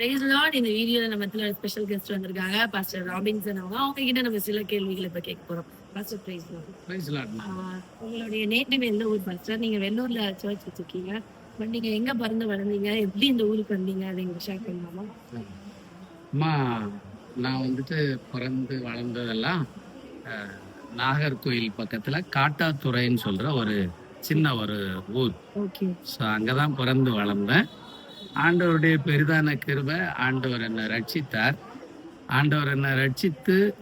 Price Lord இந்த வீடியோல நம்ம ஸ்பெஷல் கெஸ்ட் வந்திருக்காங்க பாஸ்டர் ராபின்சன் அவங்க. அவங்க கிட்ட நம்ம சில கேள்விகளை இப்ப கேட்க போறோம். Pastor praise the Lord. உங்களுடைய நேட்டிவ் எந்த ஊர் பாஸ்டர் நீங்க வெள்ளூர்ல சர்ச் வச்சிருக்கீங்க. பட் நீங்க எங்க பிறந்து வளர்ந்தீங்க? எப்படி இந்த ஊருக்கு வந்தீங்க? அதை எங்க ஷேர் பண்ணலாமா? அம்மா நான் வந்துட்டு பிறந்து வளர்ந்ததெல்லாம் நாகர்கோயில் பக்கத்துல காட்டாத்துறைன்னு சொல்ற ஒரு சின்ன ஒரு ஊர். ஓகே ஸோ அங்கதான் பிறந்து வளர்ந்தேன். ஆண்டவருடைய பெரிதான கிருபை ஆண்டவர் என்னை ரட்சித்தார். ஆண்டவர் என்னை ரட்சித்து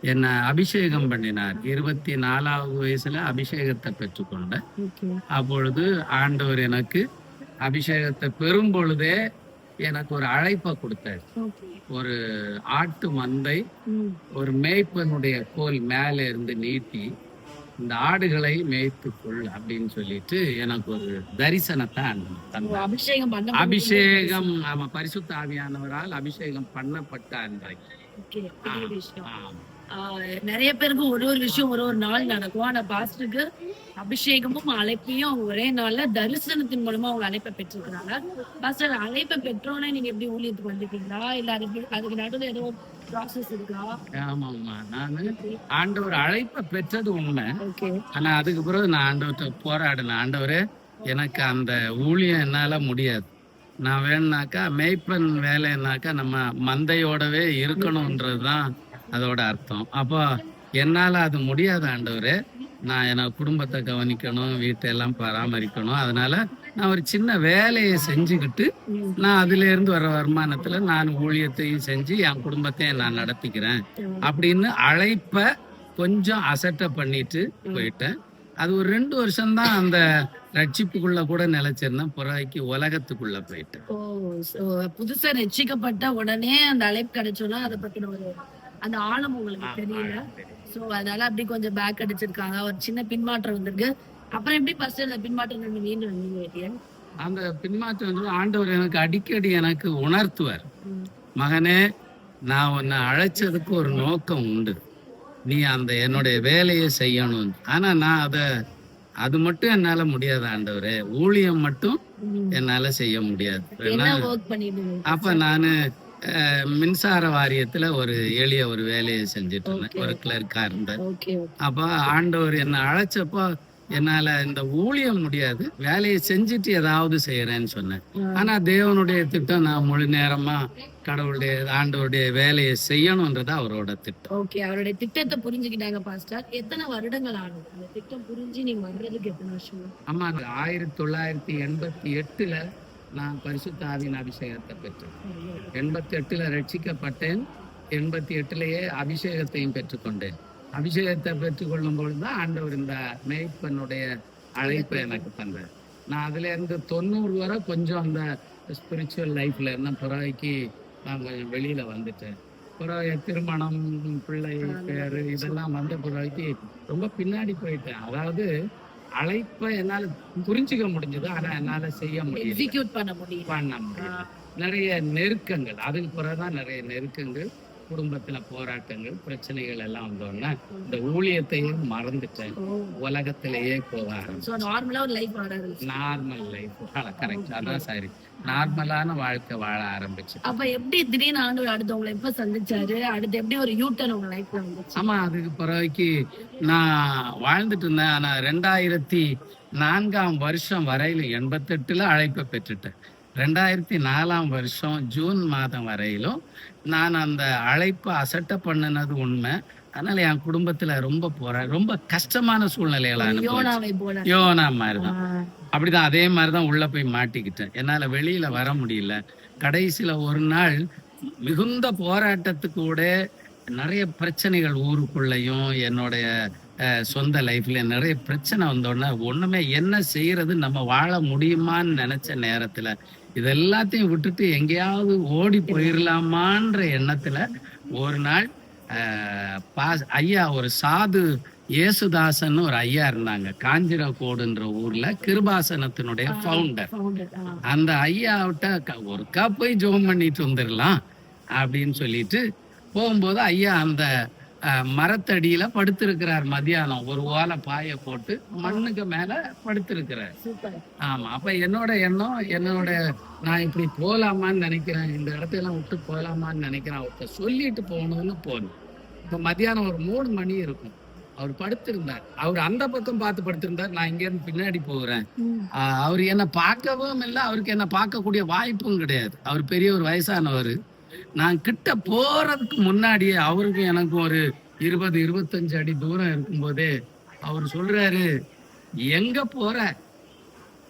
என்னை அபிஷேகம் பண்ணினார். இருபத்தி நாலாவது வயசுல அபிஷேகத்தை பெற்றுக்கொண்டேன். அப்பொழுது ஆண்டவர் எனக்கு அபிஷேகத்தை பெறும் பொழுதே எனக்கு ஒரு அழைப்பை கொடுத்தார். ஒரு ஆட்டு மந்தை ஒரு மேய்ப்பனுடைய கோல் மேலே இருந்து நீட்டி இந்த ஆடுகளை மேய்த்துக்கொள் அப்படின்னு சொல்லிட்டு எனக்கு ஒரு தரிசனத்தை. அபிஷேகம் அபிஷேகம் ஆமா பரிசுத்த ஆவியானவரால் அபிஷேகம் பண்ணப்பட்ட அன்றைக்கு ஆம். நிறைய பேருக்கு ஒரு ஒரு விஷயம் ஒரு ஒரு நாள் நடக்கும். ஆனா பாஸ்டருக்கு அபிஷேகமும் அழைப்பையும் ஒரே நாள்ல தரிசனத்தின் மூலமா அவங்க அழைப்பை பெற்றிருக்கிறாங்க. பாஸ்டர் அழைப்பை பெற்றோன்னே நீங்க எப்படி ஊழியத்துக்கு வந்துட்டீங்களா இல்ல அதுக்கு அதுக்கு நடுவில் ஏதோ ப்ராசஸ் இருக்கா? ஆமாம்மா. நான் ஆண்டவர் அழைப்பை பெற்றது உண்மை. ஆனா அதுக்கு பிறகு நான் ஆண்டவர்கிட்ட போராடினேன். ஆண்டவரே எனக்கு அந்த ஊழியம் என்னால முடியாது. நான் வேணுனாக்கா மேய்ப்பன் வேலைன்னாக்கா நம்ம மந்தையோடவே இருக்கணும்ன்றது தான் அதோட அர்த்தம். அப்போ என்னால அது முடியாது ஆண்டவர். நான் என் குடும்பத்தை கவனிக்கணும் வீட்டை எல்லாம் பராமரிக்கணும். அதனால நான் ஒரு சின்ன வேலையை செஞ்சுக்கிட்டு நான் அதுல இருந்து வர வருமானத்துல நான் ஊழியத்தையும் செஞ்சு என் குடும்பத்தையும் நான் நடத்திக்கிறேன் அப்படின்னு அழைப்ப கொஞ்சம் அசட்டை பண்ணிட்டு போயிட்டேன். அது ஒரு ரெண்டு வருஷம்தான் அந்த ரட்சிப்புக்குள்ள கூட நிலைச்சிருந்தேன். புறாய்க்கு உலகத்துக்குள்ள போயிட்டேன். புதுசா ரட்சிக்கப்பட்ட உடனே அந்த அழைப்பு கிடைச்சோன்னா அதை பத்தின ஒரு அந்த ஆழம் உங்களுக்கு தெரியல. சோ அதனால அப்படி கொஞ்சம் பேக் அடிச்சிருக்காங்க. ஒரு சின்ன பின்மாற்றம் வந்திருக்கு. அப்புறம் எப்படி ஃபர்ஸ்ட் அந்த பின்மாற்றம் மீண்டும் வந்தீங்க? அந்த பின்மாற்றம் வந்து ஆண்டவர் எனக்கு அடிக்கடி எனக்கு உணர்த்துவார். மகனே நான் உன்னை அழைச்சதுக்கு ஒரு நோக்கம் உண்டு. நீ அந்த என்னுடைய வேலையை செய்யணும். ஆனா நான் அதை அது மட்டும் என்னால முடியாது ஆண்டவரே. ஊழியம் மட்டும். என்னால செய்ய முடியாது. அப்ப நானு மின்சார வாரியத்துல ஒரு எளிய ஒரு வேலையை செஞ்சுட்டு இருந்தேன். ஒரு கிளர்க்கா இருந்தேன். அப்ப ஆண்டவர் என்னை அழைச்சப்போ என்னால இந்த ஊழியம் முடியாது வேலையை செஞ்சுட்டு ஏதாவது செய்யறேன்னு சொன்னேன். ஆனா தேவனுடைய திட்டம் நான் முழு நேரமா கடவுளுடைய ஆண்டவருடைய வேலையை செய்யணும்ன்றது அவரோட திட்டம். ஓகே அவருடைய திட்டத்தை புரிஞ்சுக்கிட்டாங்க பாஸ்டர். எத்தனை வருடங்கள் ஆனது? அந்த திட்டம் புரிஞ்சு நீங்க வர்றதுக்கு எத்தனை வருஷம்? ஆமா ஆயிரத்தி தொள்ளாயிரத்தி எண்பத்தி எட்டுல நான் பரிசுத்த ஆவியின் அபிஷேகத்தை பெற்றேன். எண்பத்தி எட்டுல ரட்சிக்கப்பட்டேன். எண்பத்தி எட்டுலயே அபிஷேகத்தையும் பெற்றுக்கொண்டேன். அபிஷேகத்தை பெற்றுக்கொள்ளும் பொழுதுதான் ஆண்டவர் இந்த மேய்ப்பனுடைய அழைப்பை எனக்கு தந்தார். நான் அதுல இருந்து தொண்ணூறு வரை கொஞ்சம் அந்த ஸ்பிரிச்சுவல் லைஃப்ல இருந்த பிறகு நான் கொஞ்சம் வெளியில வந்துட்டேன். பிறகு திருமணம் பிள்ளை பேரு இதெல்லாம் வந்த பிறகு ரொம்ப பின்னாடி போயிட்டேன். அதாவது அழைப்பை என்னால புரிஞ்சுக்க முடிஞ்சது ஆனா என்னால செய்ய முடியல. எக்ஸிக்யூட் பண்ண முடியும் பண்ண முடியல. நிறைய நெருக்கங்கள் அதுக்கு பிறகுதான் நிறைய நெருக்கங்கள் குடும்பத்துல போராட்டங்கள் பிரச்சனைகள் எல்லாம் வந்தோடனே இந்த ஊழியத்தையும் மறந்துட்டேன். உலகத்திலேயே போக ஆரம்பிச்சேன் சோ நார்மலா ஒரு லைஃப் வராது நார்மல் லைஃப் கரெக்ட் அதான் சரி. நார்மலான வாழ்க்கை வாழ ஆரம்பிச்சு அப்ப எப்படி திடீர்னு ஆண்டு அடுத்தவங்களை எப்ப சந்திச்சாரு? அடுத்து எப்படி ஒரு யூ டர்ன் உங்க லைஃப்ல வந்துச்சு? ஆமா அதுக்கு பிறகு நான் வாழ்ந்துட்டு இருந்தேன். ஆனா ரெண்டாயிரத்தி நான்காம் வருஷம் வரையிலும் எண்பத்தெட்டுல அழைப்பை பெற்றுட்டேன். ரெண்டாயிரத்தி நாலாம் வருஷம் ஜூன் மாதம் வரையிலும் நான் அந்த அழைப்பை அசட்டை பண்ணினது உண்மை. அதனால என் குடும்பத்துல ரொம்ப போற ரொம்ப கஷ்டமான போல. யோனா மாதிரிதான். ஆஹ் அப்படிதான் அதே மாதிரிதான் உள்ள போய் மாட்டிக்கிட்டேன். என்னால வெளியில வர முடியல. கடைசியில ஒரு நாள் மிகுந்த போராட்டத்துக்கு கூட நிறைய பிரச்சனைகள் ஊருக்குள்ளேயும் என்னுடைய சொந்த லைஃப்ல நிறைய பிரச்சனை வந்தோடனே ஒண்ணுமே என்ன செய்யறது நம்ம வாழ முடியுமான்னு நினைச்ச நேரத்துல இது எல்லாத்தையும் விட்டுட்டு எங்கேயாவது ஓடி போயிடலாமான்ற எண்ணத்துல ஒரு நாள் பாஸ் ஐயா ஒரு சாது இயேசுதாசன் ஒரு ஐயா இருந்தாங்க. காஞ்சிரக்கோடுன்ற ஊர்ல கிருபாசனத்தினுடைய ஃபவுண்டர் அந்த ஐயாவிட்ட க- ஒருக்கா போய் ஜெபம் பண்ணிட்டு வந்துடலாம் அப்படின்னு சொல்லிட்டு போகும்போது ஐயா அந்த மரத்தடியில படுத்திருக்கிறார் மத்தியானம். ஒரு ஓலை பாய போட்டு மண்ணுக்கு மேல படுத்திருக்கிறார். ஆமா அப்ப என்னோட எண்ணம் என்னோட நான் இப்படி போலாமான்னு நினைக்கிறேன். இந்த இடத்தையெல்லாம் விட்டு போலாமான்னு நினைக்கிறேன். அவர்கிட்ட சொல்லிட்டு போகணும்னு போகணும் இப்ப மத்தியானம் ஒரு மூணு மணி இருக்கும். அவர் படுத்திருந்தார். அவர் அந்த பக்கம் பார்த்து படுத்திருந்தார். நான் இங்க இருந்து பின்னாடி போகிறேன். அவர் என்னை பார்க்கவும் இல்லை அவருக்கு என்னை பார்க்கக்கூடிய வாய்ப்பும் கிடையாது. அவர் பெரிய ஒரு வயசானவர். நான் கிட்ட போறதுக்கு முன்னாடியே அவருக்கும் எனக்கும் ஒரு இருபது இருபத்தஞ்சு அடி தூரம் இருக்கும்போதே அவர் சொல்றாரு எங்க போற?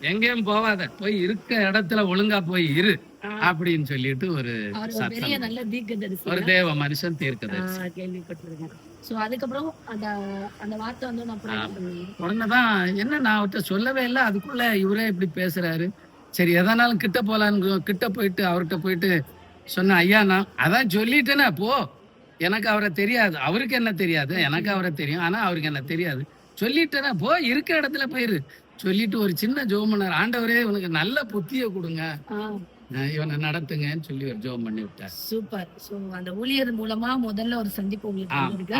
எங்கேயும் போவாத. போய் இருக்க இடத்துல ஒழுங்கா போய் இரு. அப்படின்னு சொல்லிட்டு ஒரு ஒரு தேவ மனுஷன் தீர்க்கதரிசி. கேள்விப்பட்டிருக்கேன். சோ அதுக்கப்புறம் அந்த அந்த வார்த்தை வந்து நான் பண்ணுவேன் உடனேதான் என்ன நான் அவர்கிட்ட சொல்லவே இல்லை. அதுக்குள்ள இவரே இப்படி பேசுறாரு. சரி எதனாலும் கிட்ட போலான்னு கிட்ட போயிட்டு அவர்கிட்ட போயிட்டு சொன்னேன் ஐயா நான் அதான் சொல்லிட்டேனே போ. எனக்கு அவரை தெரியாது. அவருக்கு என்ன தெரியாது? எனக்கு அவரை தெரியும். ஆனா அவருக்கு என்ன தெரியாது. சொல்லிட்டேனே போ. இருக்க இடத்துல போயிரு. சொல்லிட்டு ஒரு சின்ன ஜோமனர் ஆண்டவரே இவனுக்கு நல்ல புத்திய கொடுங்க. இவனை நடத்துங்கன்னு சொல்லி ஒரு ஜோம் பண்ணி விட்டார். சூப்பர். சோ அந்த ஊழியர் மூலமா முதல்ல ஒரு சந்திப்பு உங்களுக்கு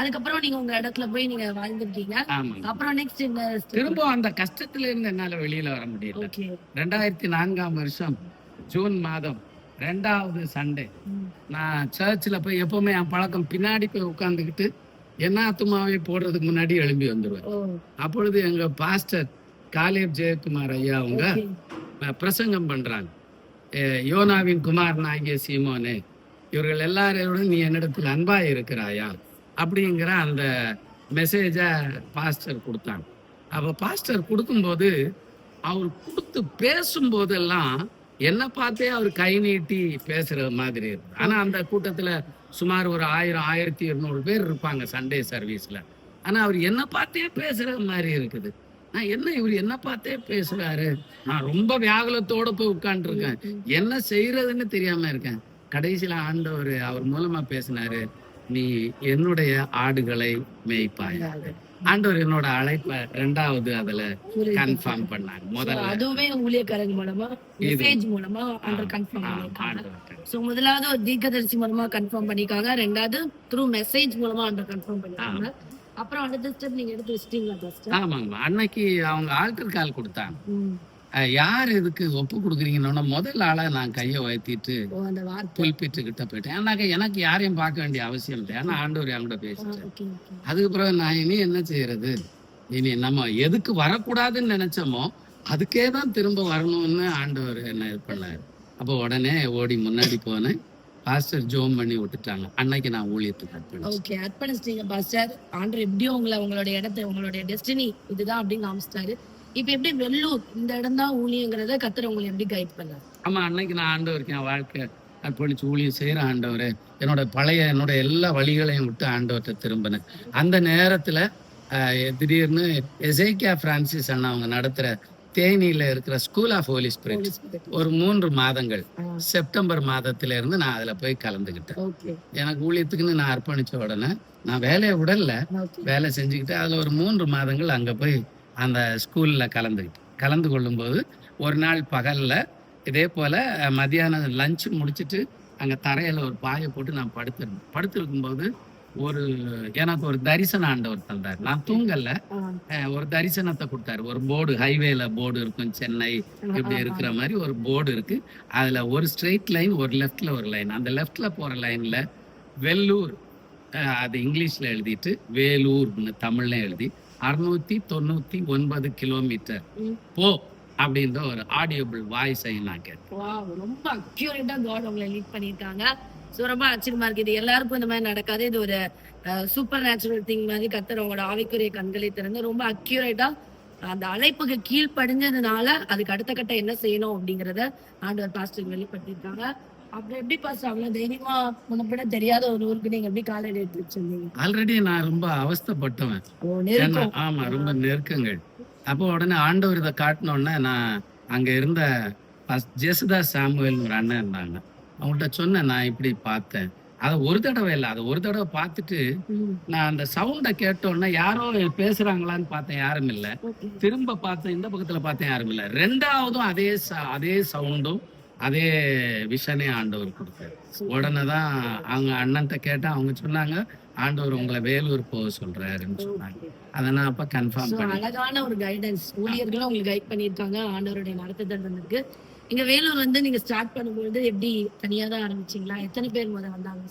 அதுக்கப்புறம் நீங்க உங்க இடத்துல போய் நீங்க வாழ்ந்துருக்கீங்க. அப்புறம் நெக்ஸ்ட் என்ன திரும்ப அந்த கஷ்டத்துல இருந்து என்னால வெளியில வர முடியல. ரெண்டாயிரத்தி நான்காம் வருஷம் ஜூன் மாதம் ரெண்டாவது சண்டே. நான் சர்ச்சில் போய் எப்பவுமே என் பழக்கம் பின்னாடி போய் உட்காந்துக்கிட்டு என்ன ஆத்துமாவே போடுறதுக்கு முன்னாடி எழும்பி வந்துடுவேன் அப்பொழுது எங்க பாஸ்டர் காலேப் ஜெயக்குமார் ஐயா அவங்க பிரசங்கம் பண்றாங்க. யோனாவின் குமார் நாயகிய சீமோனே இவர்கள் எல்லாரோடும் நீ என்னிடத்தில் அன்பா இருக்கிறாயா அப்படிங்கிற அந்த மெசேஜை பாஸ்டர் கொடுத்தாங்க அப்போ பாஸ்டர் கொடுக்கும்போது அவர் கொடுத்து பேசும்போதெல்லாம் என்னை பார்த்தே அவர் கை நீட்டி பேசுகிற மாதிரி இருக்கு ஆனால் அந்த கூட்டத்தில் சுமார் ஒரு ஆயிரம் ஆயிரத்தி இருநூறு பேர் இருப்பாங்க சண்டே சர்வீஸில் ஆனால் அவர் என்னை பார்த்தே பேசுகிற மாதிரி இருக்குது. நான் என்ன இவர் என்ன பார்த்தே பேசுறாரு? நான் ரொம்ப வியாகுலத்தோட போய் உட்காந்துருக்கேன் என்ன செய்யறதுன்னு தெரியாம இருக்கேன். கடைசியில ஆண்டவர் அவர் மூலமா பேசினாரு நீ என்னுடைய ஆடுகளை மேய்ப்பாய் ஆண்டவர் என்னோட அழைப்ப ரெண்டாவது அதுல கன்ஃபார்ம் பண்ணாங்க முதல்ல அதுவுமே ஊழியக்காரங்க மூலமா மெசேஜ் மூலமா ஆண்டர் கன்ஃபார்ம் பண்ணிருக்காங்க ஆண்டவர் சோ முதலாவது ஒரு தீர்க்கதரிசி மூலமா கன்ஃபார்ம் பண்ணிருக்காங்க ரெண்டாவது த்ரூ மெசேஜ் மூலமா ஆண்டர் கன்ஃபார்ம் பண்ணிருக்காங்க அப்புறம் அடுத்த ஸ்டெப் நீங்க எடுத்து வச்சிட்டீங்களா ஆமாங்கம்மா அன்னைக்கு அவங்க ஆல்டர் கால் கொடுத்தாங்க. யார் இதுக்கு ஒப்பு கொடுக்குறீங்கன்னா முதல் ஆளா நான் கையை உயர்த்திட்டு புல்பிட்டு கிட்ட போயிட்டேன். ஏன்னாக்க எனக்கு யாரையும் பார்க்க வேண்டிய அவசியம் இல்லை. ஏன்னா ஆண்டவர் என் கூட பேசிட்டேன் அதுக்கு பிறகு நான் இனி என்ன செய்யறது? இனி நம்ம எதுக்கு வரக்கூடாதுன்னு நினைச்சோமோ அதுக்கே தான் திரும்ப வரணும்னு ஆண்டவர் என்ன இது பண்ணாரு. அப்போ உடனே ஓடி முன்னாடி போனேன். பாஸ்டர் ஜோம் பண்ணி விட்டுட்டாங்க. அன்னைக்கு நான் ஊழியத்துக்கு அர்ப்பணிச்சேன். Okay அர்ப்பணிச்சிட்டீங்க pastor. ஆண்டர் எப்படியும் உங்களை உங்களுடைய இடத்த உங்களுடைய டெஸ்டினி இதுதான் அப்படின்னு காமிச்சிட்டாரு. இப்ப எப்படி வெள்ளூர் இந்த இடம் தான் ஊழியங்கிறத கத்தர் உங்களை எப்படி கைட் பண்ணாரு? ஆமா அன்னைக்கு நான் ஆண்டவருக்கு என் வாழ்க்கை அர்ப்பணிச்சு ஊழியம் செய்யற ஆண்டவரே என்னோட பழைய என்னோட எல்லா வழிகளையும் விட்டு ஆண்டவர்கிட்ட திரும்பினேன். அந்த நேரத்துல திடீர்னு எசேக்கியா பிரான்சிஸ் அண்ணா அவங்க நடத்துற தேனியில இருக்கிற ஸ்கூல் ஆஃப் ஹோலி ஸ்பிரிட் ஒரு மூன்று மாதங்கள் செப்டம்பர் மாதத்துல இருந்து நான் அதுல போய் கலந்துக்கிட்டேன் ஓகே. எனக்கு ஊழியத்துக்குன்னு நான் அர்ப்பணிச்ச உடனே நான் வேலையை விடல. வேலை செஞ்சுக்கிட்டு அதில் ஒரு மூன்று மாதங்கள் அங்கே போய் அந்த ஸ்கூலில் கலந்துக்கிட்டேன் கலந்து கொள்ளும்போது ஒரு நாள் பகலில் இதே போல் மதியானம் லஞ்ச் முடிச்சிட்டு அங்கே தரையில் ஒரு பாயை போட்டு நான் படுத்திருந்தேன். படுத்திருக்கும்போது ஒரு எனக்கு ஒரு தரிசன ஆண்டவர் தந்தார். நான் தூங்கல. ஒரு தரிசனத்தை கொடுத்தாரு. ஒரு போர்டு ஹைவேல போர்டு இருக்கும் சென்னை இப்படி இருக்கிற மாதிரி ஒரு போர்டு இருக்கு. அதுல ஒரு ஸ்ட்ரெயிட் லைன் ஒரு லெஃப்ட்ல ஒரு லைன். அந்த லெஃப்ட்ல போற லைன்ல அஹ், அது இங்கிலீஷ்ல எழுதிட்டு வேலூர்னு தமிழ்ல எழுதி அறுநூத்தி தொண்ணூத்தி ஒன்பது கிலோமீட்டர். போ அப்படின்ற ஒரு ஆடியோபிள் வாய்ஸை நான் கேட்டேன். ரொம்ப அக்யூரேட்டா காட் லீட் பண்ணிருக்காங்க சோ ரொம்ப ஆச்சரியமா இருக்கு. இது எல்லாருக்கும் இந்த மாதிரி நடக்காது. இது ஒரு சூப்பர் நேச்சுரல் திங் மாதிரி கத்தர் உங்களோட ஆவிக்குரிய கண்களை திறந்து ரொம்ப அக்யூரேட்டா அந்த அழைப்புக்கு கீழ்ப்படிஞ்சதுனால அதுக்கு அடுத்த கட்ட என்ன செய்யணும் அப்படிங்கறத ஆண்டவர் பாஸ்டர் வெளிப்படுத்திருக்காங்க அப்புறம் எப்படி பாஸ்டர் அவ்வளவு தைரியமா முன்னப்பிட தெரியாத ஒரு ஊருக்கு நீங்க எப்படி காலையில எடுத்து வச்சிருந்தீங்க ஆல்ரெடி நான் ரொம்ப அவஸ்தைப்பட்டவன். ஆமா ரொம்ப நெருக்கங்கள். அப்போ உடனே ஆண்டவர் இதை காட்டினோடனே நான் அங்க இருந்த ஜெசுதாஸ் சாமுவேல் ஒரு அண்ணன் இருந்தாங்க. அவங்கள்ட்ட சொன்னேன் நான் இப்படி பார்த்தேன். அதை ஒரு தடவை இல்லை அதை ஒரு தடவை பார்த்துட்டு நான் அந்த சவுண்டை கேட்டோன்னே யாரோ பேசுறாங்களான்னு பார்த்தேன் யாரும் இல்லை. திரும்ப பார்த்தேன் இந்த பக்கத்துல பார்த்தேன் யாரும் இல்லை. ரெண்டாவதும் அதே ச- அதே சவுண்டும் அதே விஷனே ஆண்டவர் கொடுத்தாரு. உடனே தான் அவங்க அண்ணன்ட்ட கேட்டா அவங்க சொன்னாங்க ஆண்டவர் உங்களை வேலூர் போக சொல்றாருன்னு சொன்னாங்க. அதை நான் அப்ப கன்ஃபார்ம் அழகான ஒரு கைடன்ஸ் ஊழியர்களும் உங்களுக்கு கைட் பண்ணியிருக்காங்க ஆண்டவருடைய நடத்துதல் வந்திருக்கு. இங்க வேலூர் வந்து நீங்க ஸ்டார்ட் பண்ணும்போது எப்படி தனியா தான் ஆரம்பிச்சீங்களா எத்தனை பேர் முதல்ல வந்தாங்க?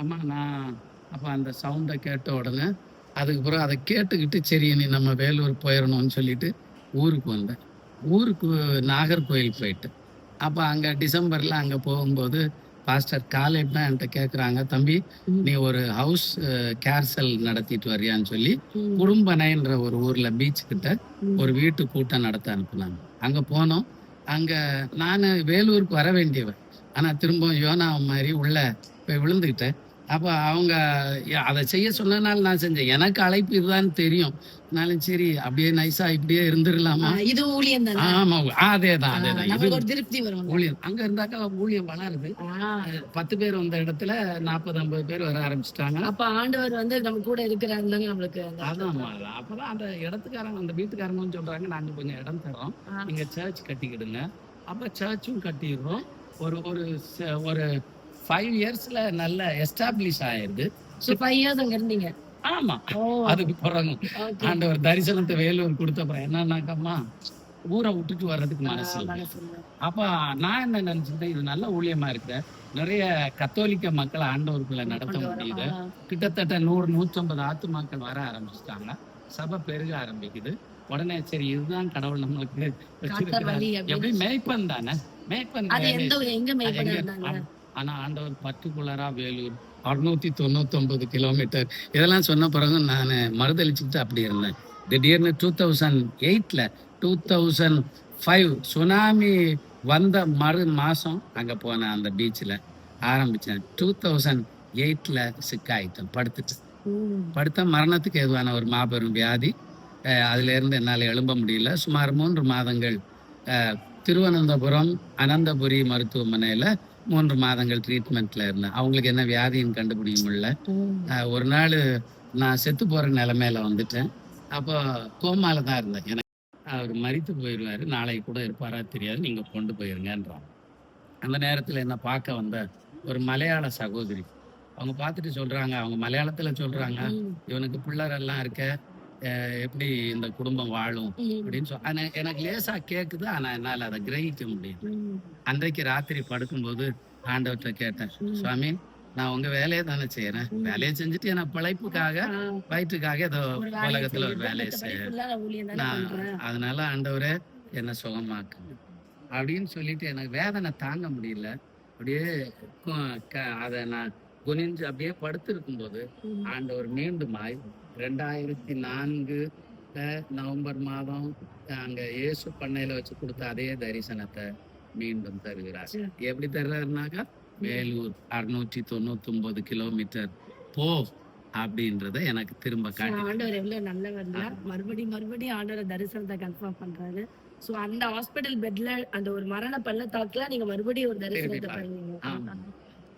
ஆமா நான் அப்ப அந்த சவுண்டை கேட்ட உடனே அதுக்கப்புறம் அதை கேட்டுக்கிட்டு சரி நீ நம்ம வேலூர் போயிடணும்னு சொல்லிட்டு ஊருக்கு வந்தேன் ஊருக்கு நாகர்கோயில் போயிட்டு அப்போ அங்கே டிசம்பரில் அங்கே போகும்போது பாஸ்டர் காலேப் தான் என்கிட்ட கேட்குறாங்க தம்பி நீ ஒரு ஹவுஸ் கேர்சல் நடத்திட்டு வரியான்னு சொல்லி. குடும்பனைன்ற ஒரு ஊரில் பீச் கிட்ட. ஒரு வீட்டு கூட்டம் நடத்த அனுப்புனாங்க அங்கே போனோம் அங்கே நான் வேலூருக்கு வர வேண்டியவன் ஆனால் திரும்ப யோனா மாதிரி உள்ள போய் விழுந்துக்கிட்டேன் அப்போ அவங்க அதை செய்ய சொன்னனால நான் செஞ்சேன். எனக்கு அழைப்பு இதுதான் தெரியும். நானும் சரி அப்படியே நைஸா இப்படியே இருந்துடலாமா இது ஊழியம் தானே? ஆமா அதே தான் அதே தான். திருப்தி வரும் ஊழியம். அங்க இருந்தாக்கா ஊழியம் வளருது. பத்து பேர் வந்த இடத்துல நாற்பது ஐம்பது பேர் வர ஆரம்பிச்சிட்டாங்க. அப்ப ஆண்டவர் வந்து நம்ம கூட இருக்கிறாங்க நம்மளுக்கு அதான். அப்பதான் அந்த இடத்துக்காரங்க அந்த வீட்டுக்காரங்களும் சொல்றாங்க நாங்க கொஞ்சம் இடம் தரோம். நீங்க சர்ச் கட்டிக்கிடுங்க. அப்ப சர்ச்சும் கட்டிடுறோம். ஒரு ஒரு ஒரு ஃபைவ் இயர்ஸ்ல நல்ல எஸ்டாப்ளிஷ் ஆயிருது. So, five years அங்க இருந்தீங்க. ஆமா. அதுக்கு பிறகு. ஆண்டவர் தரிசனத்தை வேலூர் கொடுத்தப்பறம் என்னன்னாக்கம்மா ஊரை விட்டுட்டு வர்றதுக்கு மனசு. அப்ப நான் என்ன நினைச்சிட்டேன் இது நல்ல ஊழியமா இருக்கு நிறைய கத்தோலிக்க மக்கள் ஆண்டவருக்குள்ள நடத்த முடியுது. கிட்டத்தட்ட நூறு நூற்றம்பது ஆத்துமாக்கள் வர ஆரம்பிச்சிட்டாங்க. சபை பெருக ஆரம்பிக்குது. உடனே சரி இதுதான் கடவுள் நம்மளுக்கு எப்படி மேய்ப்பன் தானே. மேய்ப்பன் எங்க ஆனால் ஆனா ஆண்டவர் பர்டிகுலரா வேலூர் அறுநூத்தி தொண்ணூத்தொன்பது கிலோமீட்டர் இதெல்லாம் சொன்ன பிறகு நான் மறுதளிச்சுட்டு அப்படி இருந்தேன். திடீர்னு டூ தௌசண்ட் எயிட்ல டூ தௌசண்ட் ஃபைவ் சுனாமி வந்த மறு மாதம் அங்கே போனேன் அந்த பீச்சில் ஆரம்பித்தேன் டூ தௌசண்ட் எயிட்டில் சிக்காயிட்டேன் படுத்துட்டு படுத்த மரணத்துக்கு எதுவான ஒரு மாபெரும் வியாதி. அதுலேருந்து என்னால் எழும்ப முடியல. சுமார் மூன்று மாதங்கள் திருவனந்தபுரம் அனந்தபுரி மருத்துவமனையில் மூன்று மாதங்கள் ட்ரீட்மெண்ட்ல இருந்தேன். அவங்களுக்கு என்ன வியாதின்னு கண்டுபிடிக்க முடியல. ஒரு நாள் நான் செத்து போற நிலைமையில வந்துட்டேன். அப்போ கோமால தான் இருந்தேன். எனக்கு அவர் மரித்து போயிடுவாரு. நாளைக்கு கூட இருப்பாரா தெரியாது. நீங்க கொண்டு போயிருங்கன்றான் அந்த நேரத்தில் என்ன பார்க்க வந்த ஒரு மலையாள சகோதரி. அவங்க பார்த்துட்டு சொல்றாங்க. அவங்க மலையாளத்துல சொல்றாங்க. ம். இவனுக்கு பிள்ளரெல்லாம் இருக்க. எப்படி இந்த குடும்பம் வாழும். அப்படின்னு சொல் ஆனா எனக்கு லேசா கேக்குது ஆனா என்னால அதை கிரகிக்க முடியல. அன்றைக்கு ராத்திரி படுக்கும்போது ஆண்டவர்கிட்ட கேட்டேன். சுவாமி நான் உங்க வேலையை தானே செய்யறேன். வேலையை செஞ்சுட்டு எனக்கு பிழைப்புக்காக வயிற்றுக்காக ஏதோ உலகத்துல ஒரு. வேலையை மத்தபடி செய்ய full ஆ நான். அதனால ஆண்டவரே என்ன சுகமாக்குங்க அப்படின்னு சொல்லிட்டு எனக்கு வேதனை தாங்க முடியல அப்படியே அதை நான் குனிஞ்சு அப்படியே படுத்திருக்கும் போது. ஆண்டவர் மீண்டுமாய் ரெண்டாயிரத்தி நான்கு நவம்பர் மாதம் அங்க இயேசு பண்ணையில வச்சு கொடுத்த அதே தரிசனத்தை மீண்டும் தருகிறார். எப்படி தர்றாருனாக்கா? வேலூர் அறுநூற்றி தொண்ணூத்தி ஒன்பது கிலோமீட்டர் போ அப்படின்றத எனக்கு திரும்ப காட்டி ஆண்டவர் எவ்வளவு நல்லவர்ல மறுபடியும் மறுபடியும் ஆண்டவர் தரிசனத்தை கன்ஃபார்ம் பண்றாரு. சோ அந்த ஹாஸ்பிடல் பெட்ல அந்த ஒரு மரண பள்ளத்தாக்குல நீங்க மறுபடியும் ஒரு தரிசனத்தை பண்ணுவீங்க.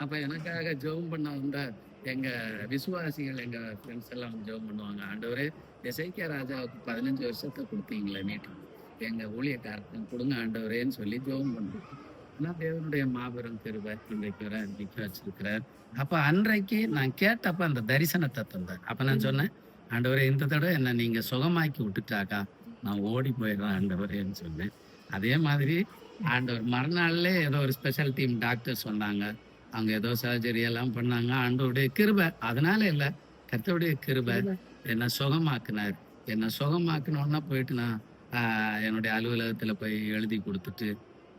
அப்ப எனக்காக ஜெபம் பண்ண வந்த எங்க விசுவாசிகள் எங்க ஃப்ரெண்ட்ஸ் எல்லாம் ஜெபம் பண்ணுவாங்க. ஆண்டவரே திசைக்கிய ராஜாவுக்கு பதினஞ்சு வருஷத்தை கொடுத்தீங்களே நீட்டு. எங்க ஊழியக்காரருக்கு கொடுங்க ஆண்டவரேன்னு சொல்லி ஜெபம் பண்ணுவோம் ஆனா தேவனுடைய மாபெரும் கிருபை இன்றைக்கு வர நிக்க வச்சிருக்கிறார். அப்ப அன்றைக்கு நான் கேட்டப்ப அந்த தரிசனத்தை தந்தேன். அப்ப நான் சொன்னேன் ஆண்டவரே இந்த தடவை என்ன நீங்க சுகமாக்கி விட்டுட்டாக்கா நான் ஓடி போயிடுறேன் ஆண்டவரேன்னு சொன்னேன். அதே மாதிரி ஆண்டவர் மறுநாள்ல ஏதோ ஒரு ஸ்பெஷல் டீம் டாக்டர்ஸ் வந்தாங்க. அவங்க ஏதோ சர்ஜரி எல்லாம் பண்ணாங்க. ஆண்டவருடைய கிருபை. அதனால இல்ல கர்த்தருடைய கிருபை என்னை சுகமாக்குனார். என்னை சுகமாக்குனோன்னா போயிட்டு நான் என்னுடைய அலுவலகத்துல போய் எழுதி கொடுத்துட்டு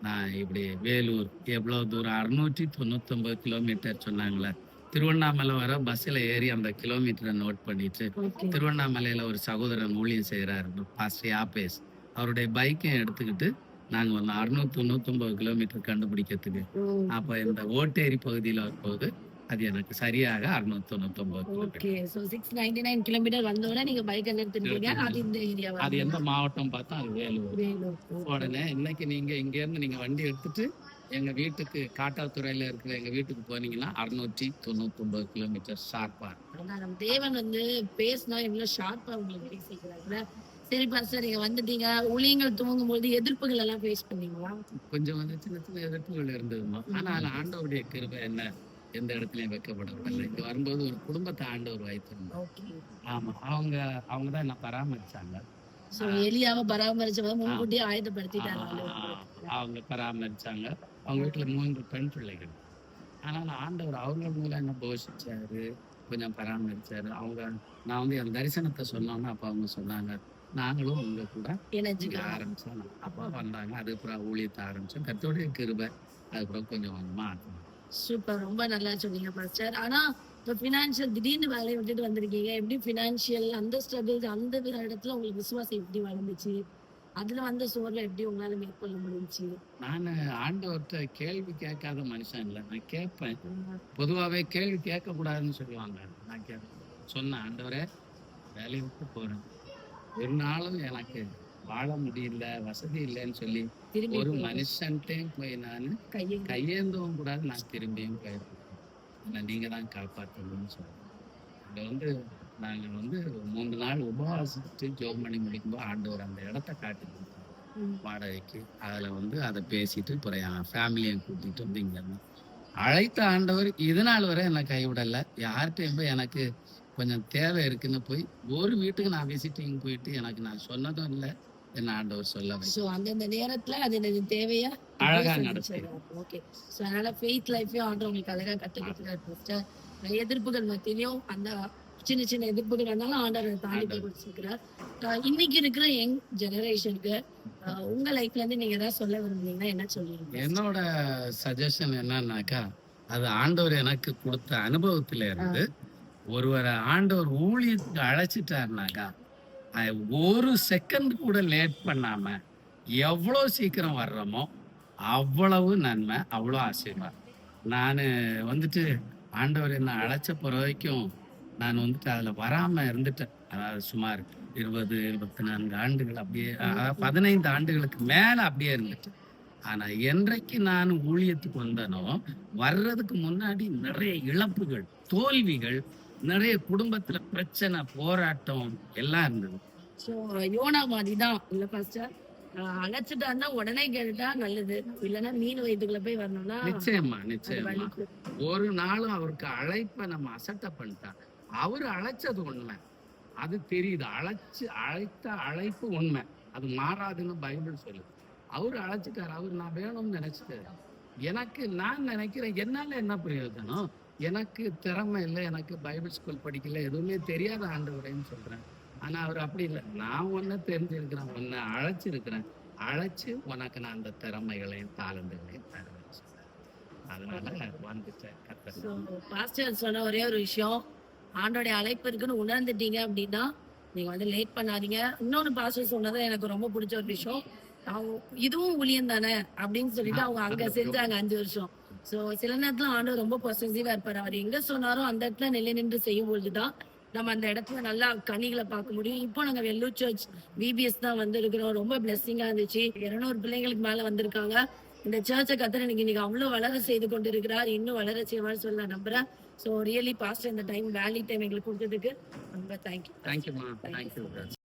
நான் இப்படி வேலூர் எவ்வளோ தூரம்? அறுநூற்றி தொண்ணூத்தொம்பது கிலோமீட்டர் சொன்னாங்களே. திருவண்ணாமலை வர பஸ்ஸில் ஏறி அந்த கிலோமீட்டரை நோட் பண்ணிட்டு திருவண்ணாமலையில ஒரு சகோதரன் ஊழியம் செய்கிறாரு பாஸ்டர் யாபேஸ் அவருடைய பைக்கையும் எடுத்துக்கிட்டு நாங்கள் வந்து அறுநூத்தி தொண்ணூத்தொம்பது கிலோமீட்டர் கண்டுபிடிக்கிறதுக்கு. அப்போ இந்த ஓட்டேரி பகுதியில் வரும்போது அது எனக்கு சரியாக அறுநூத்தி தொண்ணூத்தொம்பது okay. Six ninety nine kilometre வந்தோடனே நீங்க பைக் நிறுத்திட்டீங்க அது இந்த ஏரியா அது எந்த மாவட்டம் பார்த்தா அது வேலூர். உடனே இன்னைக்கு நீங்க இங்க இருந்து நீங்க வண்டி எடுத்துட்டு எங்க வீட்டுக்கு காட்டாத்துறையில இருக்கிற எங்க வீட்டுக்கு போனீங்கன்னா அறுநூற்றி தொண்ணூத்தி ஒன்பது கிலோமீட்டர் ஷார்ப்பா அதான் நம்ம தேவன் வந்து பேசினா எவ்வளவு ஷார்ப்பா உங்களுக்கு பேசிக்கிறாங்க சரி பாஸ்டர் நீங்க வந்துட்டீங்க. ஊழியங்கள் துவங்கும் போது எதிர்ப்புகள் எல்லாம் ஃபேஸ் பண்ணீங்களா? கொஞ்சம் வந்து சின்ன சின்ன எதிர்ப்புகள் இருந்ததுமா? ஆனால் ஆண்டவருடைய கிருபை என்ன? எந்த இடத்துலயும் வைக்கப்படவில்லை. இங்க வரும்போது ஒரு குடும்பத்தை ஆண்டவர் ஓகே. ஆமா. அவங்க அவங்க தான் என்ன பராமரிச்சாங்க. எலியாவை பராமரிச்சவங்க முன்கூட்டியே ஆயுதப்படுத்திட்டாங்க அவங்க பராமரிச்சாங்க. அவங்க வீட்டுல மூன்று பெண் பிள்ளைகள். ஆனால் ஆண்டவர் அவங்க மூலம் என்ன போஷிச்சாரு? கொஞ்சம் பராமரிச்சாரு. அவங்க நான் வந்து என் தரிசனத்தை சொன்னோன்னா அப்ப அவங்க சொன்னாங்க. நாங்களும் உங்க கூட ஆரம்பிச்சோம். அப்பா வந்தாங்க அதுக்கப்புறம் ஊழியத்தை ஆரம்பிச்சோம். கத்தோடைய கிருபை அதுக்கப்புறம் கொஞ்சம் கொஞ்சமா. சூப்பர் ரொம்ப நல்லா சொன்னீங்க பாஸ்டர் ஆனா இப்போ ஃபினான்ஷியல் திடீர்னு வேலையை விட்டுட்டு வந்திருக்கீங்க. எப்படி ஃபினான்ஷியல் அந்த ஸ்ட்ரகிள் அந்த இடத்துல உங்களுக்கு விசுவாசம் எப்படி வளர்ந்துச்சு? அதுல வந்த சோர்வை எப்படி உங்களால மேற்கொள்ள முடிஞ்சுச்சு? நான் ஆண்டவர்கிட்ட கேள்வி கேட்காத மனுஷன் இல்லை. நான் கேட்பேன். பொதுவாகவே கேள்வி கேட்கக்கூடாதுன்னு சொல்லுவாங்க. நான் கேட்பேன். சொன்னேன் ஆண்டவரே வேலையை விட்டு போறேன். நாளும் எனக்கு வாழ முடியல வசதி இல்லைன்னு சொல்லி ஒரு மனுஷன்ட்டையும் போய் நான் கையை கையேந்தவும் கூடாது நான் திரும்பியும் போயிருக்கேன் நீங்க தான் காப்பாற்றணும்னு சொல்றேன். இங்க வந்து நாங்க வந்து மூன்று நாள் உபவாசித்து ஜோம் பண்ணி முடிக்கும்போது ஆண்டவர் அந்த இடத்த காட்டி. வாடகைக்கு. அதுல வந்து அதை பேசிட்டு அப்புறம் ஃபேமிலியை கூட்டிட்டு வந்து இங்க. அழைத்த ஆண்டவர் இது நாள் வரை என்னை கைவிடல. யார்கிட்டயும் போய் எனக்கு கொஞ்சம் தேவை இருக்குன்னு போய் ஒரு வீட்டுக்கு நான் விசிட்டிங் போயிட்டு எனக்கு நான் சொன்னதும் இல்லை. என்ன ஆண்டவர் சொல்ல சோ அந்தந்த நேரத்துல அது எனக்கு தேவையா? அழகா நடத்தி ஓகே சோ அதனால ஃபெய்த் லைஃபையும் ஆண்டு உங்களுக்கு அழகா கத்துக்கிட்டு பாஸ்டர் எதிர்ப்புகள் மத்தியிலையும் அந்த சின்ன சின்ன எதிர்ப்புகள் இருந்தாலும் ஆண்டவர் தாண்டி போய் கொடுத்துருக்கிறார். இன்னைக்கு இருக்கிற யங் ஜெனரேஷனுக்கு உங்க லைஃப்ல இருந்து நீங்க ஏதாவது சொல்ல விரும்புனீங்கன்னா என்ன சொல்லுவீங்க என்னோட சஜஷன் என்னன்னாக்கா அது ஆண்டவர் எனக்கு கொடுத்த அனுபவத்துல இருந்து ஒருவரை ஆண்டவர் ஊழியத்துக்கு அழைச்சிட்டாருனாக்கா ஒரு செகண்ட் கூட லேட் பண்ணாம எவ்வளோ சீக்கிரம் வர்றோமோ அவ்வளவு நன்மை அவ்வளோ ஆசீர்வாதம். நான் வந்துட்டு ஆண்டவர் என்ன அழைச்ச பிற வரைக்கும் நான் வந்துட்டு அதில் வராமல் இருந்துட்டேன். அதாவது சுமார் இருபது இருபத்தி நான்கு ஆண்டுகள் அப்படியே பதினைந்து ஆண்டுகளுக்கு மேலே அப்படியே இருந்துட்டேன். ஆனால் என்றைக்கு நான் ஊழியத்துக்கு வந்தனோ வர்றதுக்கு முன்னாடி நிறைய இழப்புகள் தோல்விகள் நிறைய குடும்பத்துல பிரச்சனை போராட்டம் எல்லாம் இருந்தது. சோ யோனா மாதிரி தான் இல்ல பாஸ்டர் அழைச்சிட்டாருன்னா உடனே கேட்டா நல்லது. இல்லைன்னா மீன் வயிற்றுக்குள்ள போய் வரணும்னா நிச்சயமா நிச்சயமா. ஒரு நாளும் அவருக்கு அழைப்பை நம்ம அசட்டை பண்ணிட்டோம் அவர் அழைச்சது உண்மை. அது தெரியுது. அழைச்சு அழைத்த அழைப்பு உண்மை. அது மாறாதுன்னு பைபிள் சொல்லுது. அவர் அழைச்சிட்டார். அவர் நான் வேணும்னு நினைச்சிட்டாரு. எனக்கு நான் நினைக்கிறேன் என்னால என்ன பிரயோஜனம்? எனக்கு திறமை இல்லை எனக்கு பைபிள் ஸ்கூல் படிக்கல எதுவுமே தெரியாத ஆண்டவரேன்னு சொல்றேன். ஆனா அவர் அப்படி இல்லை. நான் ஒன்னு தெரிஞ்சிருக்கிறேன் ஒன்னு அழைச்சிருக்கிறேன். அழைச்சு உனக்கு நான் அந்த திறமைகளையும் தாளந்துகளையும் தருவேன் அதனால வந்துட்டேன் சொன்ன ஒரே ஒரு விஷயம். ஆண்டோடைய அழைப்பு இருக்குன்னு உணர்ந்துட்டீங்க அப்படின்னா நீங்க வந்து லேட் பண்ணாதீங்க. இன்னொன்னு பாஸ்டர் சொன்னது எனக்கு ரொம்ப பிடிச்ச ஒரு விஷயம். அவங்க இதுவும் ஊழியம் தானே அப்படின்னு சொல்லிட்டு அவங்க அங்க செஞ்சாங்க அஞ்சு வருஷம். சோ சில நேரத்துல ஆண்டவர் ரொம்ப பொசசிவா இருப்பாரு. அவர் எங்க சொன்னாரோ அந்த இடத்துல நிலை நின்று செய்யும் பொழுதுதான் நம்ம அந்த இடத்துல நல்லா கனிகளை பார்க்க முடியும். இப்போ நாங்க வெள்ளூர் சர்ச் விபிஎஸ் தான் வந்திருக்கிறோம். ரொம்ப பிளெஸ்ஸிங்கா இருந்துச்சு. இருநூறு பிள்ளைங்களுக்கு மேல வந்திருக்காங்க. இந்த சர்ச்சை கத்தர் எனக்கு இன்னைக்கு அவ்வளவு வளர செய்து கொண்டு இருக்கிறார் இன்னும் வளர செய்வார் சொல்ல நான் நம்புறேன். ஸோ ரியலி பாஸ்ட் இந்த டைம் வேலி டைம் எங்களுக்கு கொடுத்ததுக்கு ரொம்ப தேங்க்யூ தேங்க்யூ தேங்க்யூ